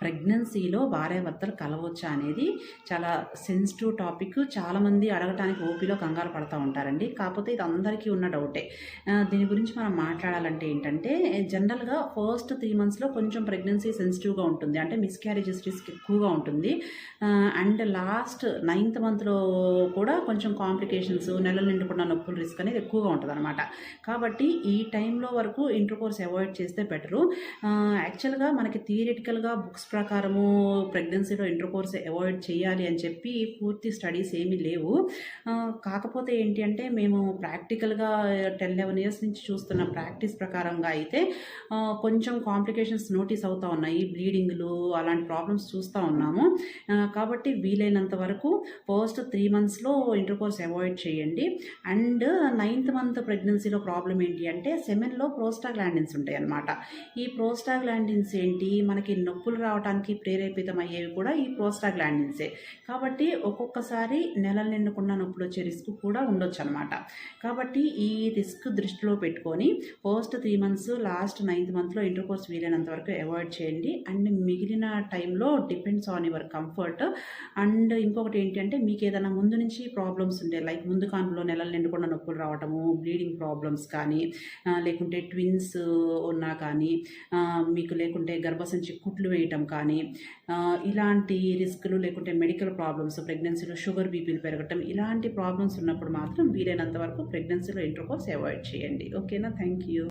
ప్రెగ్నెన్సీలో భార్యాభర్తలు కలవచ్చా అనేది చాలా సెన్సిటివ్ టాపిక్ చాలామంది అడగటానికి ఓపీలో కంగారు పడుతూ ఉంటారండి. కాకపోతే ఇది అందరికీ ఉన్న డౌటే దీని గురించి మనం మాట్లాడాలంటే ఏంటంటే జనరల్గా ఫస్ట్ త్రీ మంత్స్లో కొంచెం ప్రెగ్నెన్సీ సెన్సిటివ్గా ఉంటుంది. అంటే మిస్క్యారేజెస్ రిస్క్ ఎక్కువగా ఉంటుంది. అండ్ లాస్ట్ నైన్త్ మంత్లో కూడా కొంచెం కాంప్లికేషన్స్ నెలలు నిండుకున్న నొప్పుల రిస్క్ అనేది ఎక్కువగా ఉంటుంది అనమాట కాబట్టి ఈ టైంలో వరకు ఇంటర్ కోర్స్ అవాయిడ్ చేస్తే బెటరు యాక్చువల్గా మనకి థియరిటికల్గా బుక్స్ ప్రకారము ప్రెగ్నెన్సీలో ఇంటర్ కోర్స్ అవాయిడ్ చేయాలి అని చెప్పి పూర్తి స్టడీస్ ఏమీ లేవు. కాకపోతే ఏంటి అంటే మేము ప్రాక్టికల్గా టెన్ లెవెన్ ఇయర్స్ నుంచి చూస్తున్న ప్రాక్టీస్ ప్రకారంగా అయితే కొంచెం కాంప్లికేషన్స్ నోటీస్ అవుతూ ఉన్నాయి. బ్లీడింగ్లు అలాంటి ప్రాబ్లమ్స్ చూస్తూ ఉన్నాము. కాబట్టి వీలైనంత వరకు ఫస్ట్ త్రీ మంత్స్లో ఇంటర్ కోర్స్ అవాయిడ్ చేయండి. అండ్ నైన్త్ మంత్ ప్రెగ్నెన్సీలో ప్రాబ్లం ఏంటి అంటే సెమెన్లో ప్రోస్టాగ్లాండిన్స్ ఉంటాయి అన్నమాట ఈ ప్రోస్టాగ్లాండిన్స్ ఏంటి? మనకి నొప్పులు రావడానికి ప్రేరేపితమయ్యేవి కూడా ఈ ప్రోస్టాగ్లాండిన్సే. కాబట్టి ఒక్కొక్కసారి నెలలు నిండుకున్న నొప్పులు వచ్చే రిస్క్ కూడా ఉండొచ్చు అనమాట కాబట్టి ఈ రిస్క్ దృష్టిలో పెట్టుకొని first three months last ninth మంత్లో ఇంటర్ కోర్స్ వీలైనంత వరకు అవాయిడ్ చేయండి. అండ్ మిగిలిన టైంలో depends on your comfort. And ఇంకొకటి ఏంటంటే మీకు ఏదైనా ముందు నుంచి ప్రాబ్లమ్స్ ఉండే లైక్ ముందు కాలంలో నెలలు నిండుకున్న నొప్పులు రావటము బ్లీడింగ్ ప్రాబ్లమ్స్ కానీ లేకుంటే ట్విన్స్ ఉన్నా కానీ మీకు లేకుంటే గర్భసంచి కుట్లు వేయటం కానీ ఇలాంటి రిస్కులు లేకుంటే మెడికల్ ప్రాబ్లమ్స్ ప్రెగ్నెన్సీలో షుగర్ బీపీలు పెరగటం ఇలాంటి ప్రాబ్లమ్స్ ఉన్నప్పుడు మాత్రం వీలైనంత వరకు ప్రెగ్నెన్సీలో ఇంటర్కోర్స్ అవాయిడ్ చేయండి. ఓకేనా? Thank you